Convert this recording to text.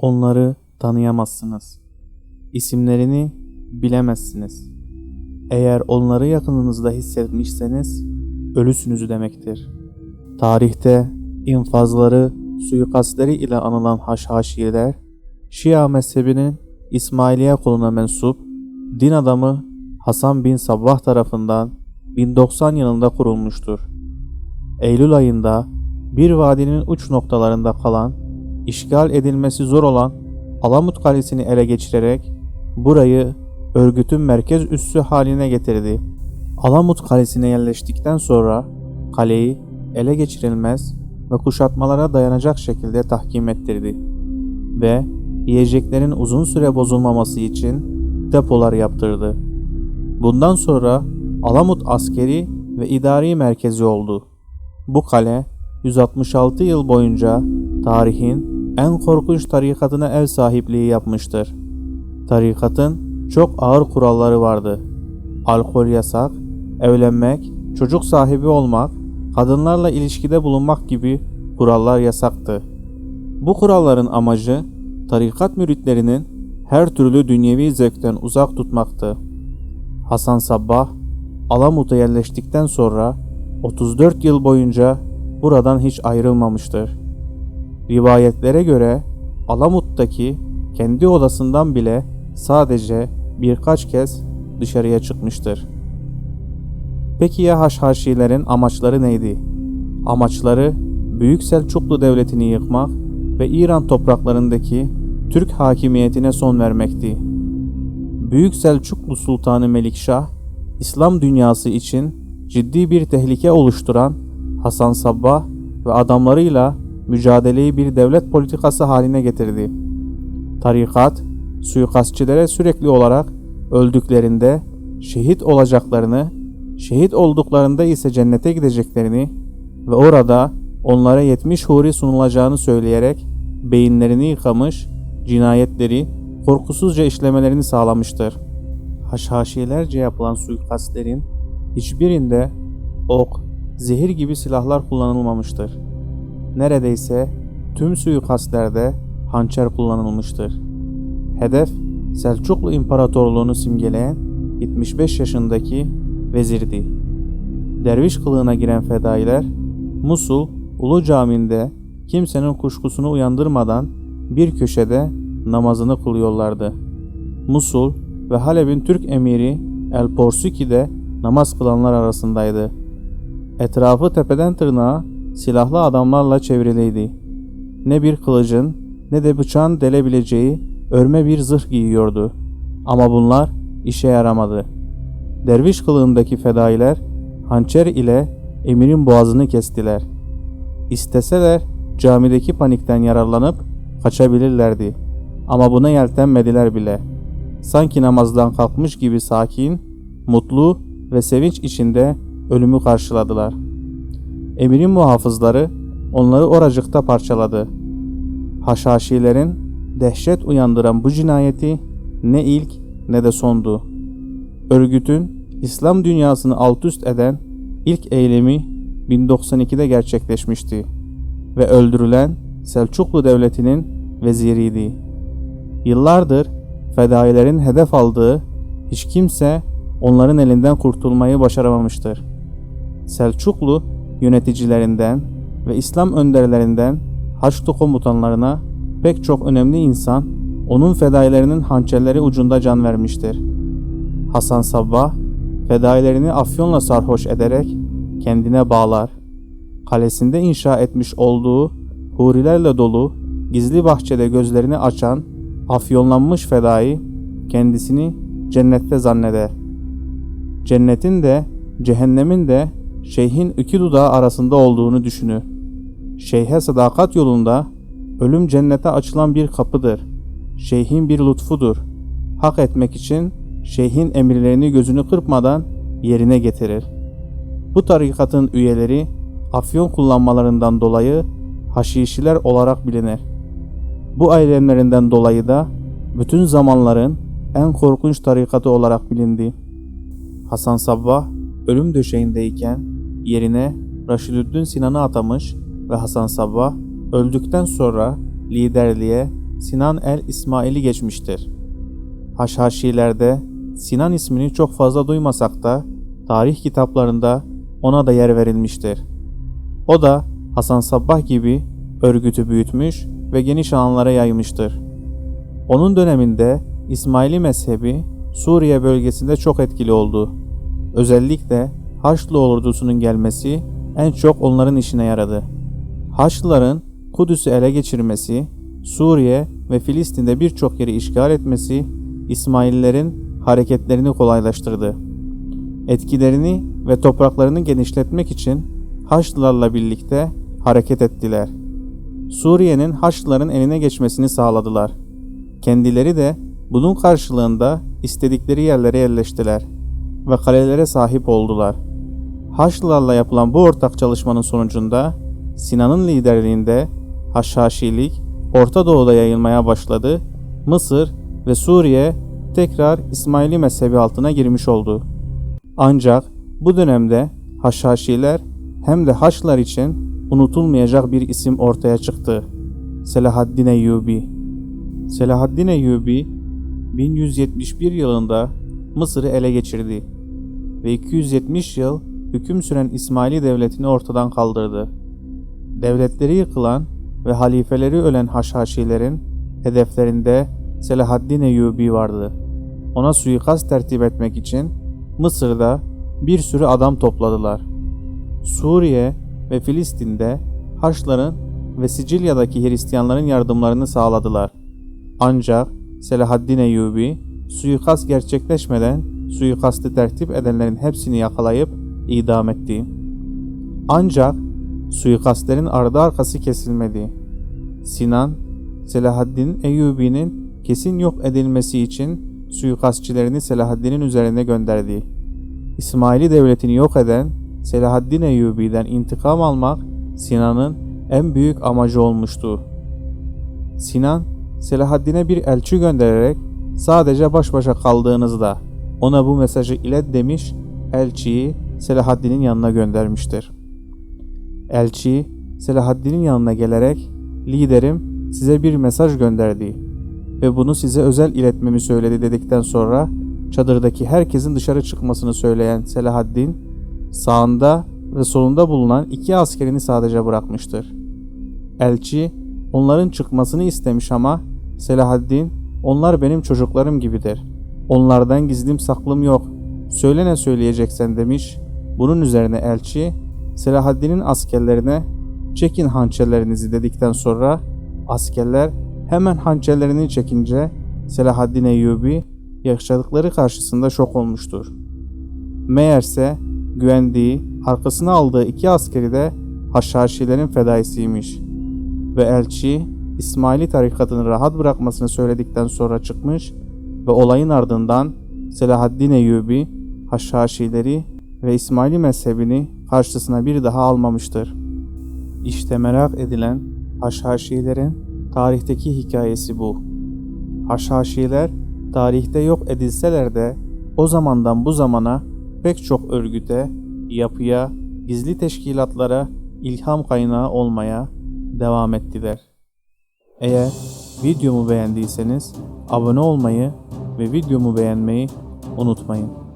Onları tanıyamazsınız. İsimlerini bilemezsiniz. Eğer onları yakınınızda hissetmişseniz ölüsünüz demektir. Tarihte infazları, suikastleri ile anılan Haşhaşiler, Şia mezhebinin İsmailiye koluna mensup din adamı Hasan bin Sabbah tarafından 1090 yılında kurulmuştur. Eylül ayında bir vadinin uç noktalarında kalan, işgal edilmesi zor olan Alamut Kalesi'ni ele geçirerek burayı örgütün merkez üssü haline getirdi. Alamut Kalesi'ne yerleştikten sonra kaleyi ele geçirilmez ve kuşatmalara dayanacak şekilde tahkim ettirdi ve yiyeceklerin uzun süre bozulmaması için depolar yaptırdı. Bundan sonra Alamut askeri ve idari merkezi oldu. Bu kale 166 yıl boyunca tarihin en korkunç tarikatına ev sahipliği yapmıştır. Tarikatın çok ağır kuralları vardı. Alkol yasak, evlenmek, çocuk sahibi olmak, kadınlarla ilişkide bulunmak gibi kurallar yasaktı. Bu kuralların amacı tarikat müritlerinin her türlü dünyevi zevkten uzak tutmaktı. Hasan Sabbah, Alamut'a yerleştikten sonra 34 yıl boyunca buradan hiç ayrılmamıştır. Rivayetlere göre Alamut'taki kendi odasından bile sadece birkaç kez dışarıya çıkmıştır. Peki ya Haşhaşilerin amaçları neydi? Amaçları Büyük Selçuklu Devleti'ni yıkmak ve İran topraklarındaki Türk hakimiyetine son vermekti. Büyük Selçuklu Sultanı Melikşah, İslam dünyası için ciddi bir tehlike oluşturan Hasan Sabbah ve adamlarıyla mücadeleyi bir devlet politikası haline getirdi. Tarikat, suikastçilere sürekli olarak öldüklerinde şehit olacaklarını, şehit olduklarında ise cennete gideceklerini ve orada onlara 70 huri sunulacağını söyleyerek beyinlerini yıkamış, cinayetleri korkusuzca işlemelerini sağlamıştır. Haşhaşilerce yapılan suikastlerin hiçbirinde ok, zehir gibi silahlar kullanılmamıştır. Neredeyse tüm suikastlerde hançer kullanılmıştır. Hedef Selçuklu İmparatorluğunu simgeleyen 75 yaşındaki vezirdi. Derviş kılığına giren fedailer Musul Ulu Camii'nde kimsenin kuşkusunu uyandırmadan bir köşede namazını kılıyorlardı. Musul ve Halep'in Türk emiri El Porsuki de namaz kılanlar arasındaydı. Etrafı tepeden tırnağa silahlı adamlarla çevriliydi. Ne bir kılıcın ne de bıçağın delebileceği örme bir zırh giyiyordu. Ama bunlar işe yaramadı. Derviş kılığındaki fedailer hançer ile emirin boğazını kestiler. İsteseler camideki panikten yararlanıp kaçabilirlerdi. Ama buna yeltenmediler bile. Sanki namazdan kalkmış gibi sakin, mutlu ve sevinç içinde ölümü karşıladılar. Emirin muhafızları onları oracıkta parçaladı. Haşhaşilerin dehşet uyandıran bu cinayeti ne ilk ne de sondu. Örgütün İslam dünyasını alt üst eden ilk eylemi 1092'de gerçekleşmişti ve öldürülen Selçuklu Devleti'nin veziriydi. Yıllardır fedailerin hedef aldığı hiç kimse onların elinden kurtulmayı başaramamıştır. Selçuklu yöneticilerinden ve İslam önderlerinden Haçlı komutanlarına pek çok önemli insan onun fedailerinin hançerleri ucunda can vermiştir. Hasan Sabbah fedailerini afyonla sarhoş ederek kendine bağlar. Kalesinde inşa etmiş olduğu hurilerle dolu gizli bahçede gözlerini açan afyonlanmış fedai kendisini cennette zanneder. Cennetin de cehennemin de şeyhin iki dudağı arasında olduğunu düşünür. Şeyhe sadakat yolunda ölüm cennete açılan bir kapıdır. Şeyhin bir lütfudur. Hak etmek için şeyhin emirlerini gözünü kırpmadan yerine getirir. Bu tarikatın üyeleri afyon kullanmalarından dolayı haşişiler olarak bilinir. Bu eylemlerinden dolayı da bütün zamanların en korkunç tarikatı olarak bilindi. Hasan Sabbah ölüm döşeğindeyken yerine Raşidüddin Sinan'ı atamış ve Hasan Sabbah öldükten sonra liderliğe Sinan el İsmail'i geçmiştir. Haşhaşilerde Sinan ismini çok fazla duymasak da tarih kitaplarında ona da yer verilmiştir. O da Hasan Sabbah gibi örgütü büyütmüş ve geniş alanlara yaymıştır. Onun döneminde İsmaili mezhebi Suriye bölgesinde çok etkili oldu. Özellikle Haçlı ordusunun gelmesi en çok onların işine yaradı. Haçlıların Kudüs'ü ele geçirmesi, Suriye ve Filistin'de birçok yeri işgal etmesi İsmaillerin hareketlerini kolaylaştırdı. Etkilerini ve topraklarını genişletmek için Haçlılarla birlikte hareket ettiler. Suriye'nin Haçlıların eline geçmesini sağladılar. Kendileri de bunun karşılığında istedikleri yerlere yerleştiler ve kalelere sahip oldular. Haçlılarla yapılan bu ortak çalışmanın sonucunda Sinan'ın liderliğinde Haşhaşilik Orta Doğu'da yayılmaya başladı. Mısır ve Suriye tekrar İsmaili mezhebi altına girmiş oldu. Ancak bu dönemde Haşhaşiler hem de Haçlılar için unutulmayacak bir isim ortaya çıktı. Selahaddin Eyyubi. Selahaddin Eyyubi 1171 yılında Mısır'ı ele geçirdi ve 270 yıl hüküm süren İsmaili devletini ortadan kaldırdı. Devletleri yıkılan ve halifeleri ölen Haşhaşilerin hedeflerinde Selahaddin Eyyubi vardı. Ona suikast tertip etmek için Mısır'da bir sürü adam topladılar. Suriye ve Filistin'de Haçların ve Sicilya'daki Hristiyanların yardımlarını sağladılar. Ancak Selahaddin Eyyubi suikast gerçekleşmeden suikastı tertip edenlerin hepsini yakalayıp idam etti. Ancak suikastlerin ardı arkası kesilmedi. Sinan, Selahaddin Eyyubi'nin kesin yok edilmesi için suikastçilerini Selahaddin'in üzerine gönderdi. İsmaili devletini yok eden Selahaddin Eyyubi'den intikam almak Sinan'ın en büyük amacı olmuştu. Sinan, Selahaddin'e bir elçi göndererek sadece baş başa kaldığınızda ona bu mesajı ilet demiş, elçiyi Selahaddin'in yanına göndermiştir. Elçi, Selahaddin'in yanına gelerek, liderim size bir mesaj gönderdi ve bunu size özel iletmemi söyledi dedikten sonra çadırdaki herkesin dışarı çıkmasını söyleyen Selahaddin, sağında ve solunda bulunan iki askerini sadece bırakmıştır. Elçi onların çıkmasını istemiş ama Selahaddin onlar benim çocuklarım gibidir. Onlardan gizlim saklım yok. Söyle ne söyleyeceksen demiş. Bunun üzerine elçi Selahaddin'in askerlerine çekin hançerlerinizi dedikten sonra askerler hemen hançerlerini çekince Selahaddin Eyyubi yaşadıkları karşısında şok olmuştur. Meğerse güvendiği, arkasına aldığı iki askeri de Haşhaşilerin fedaisiymiş. Ve elçi İsmaili tarikatını rahat bırakmasını söyledikten sonra çıkmış ve olayın ardından Selahaddin Eyyubi, Haşhaşileri ve İsmaili mezhebini karşısına bir daha almamıştır. İşte merak edilen Haşhaşilerin tarihteki hikayesi bu. Haşhaşiler tarihte yok edilseler de o zamandan bu zamana pek çok örgüte, yapıya, gizli teşkilatlara ilham kaynağı olmaya devam ettiler. Eğer videomu beğendiyseniz abone olmayı ve videomu beğenmeyi unutmayın.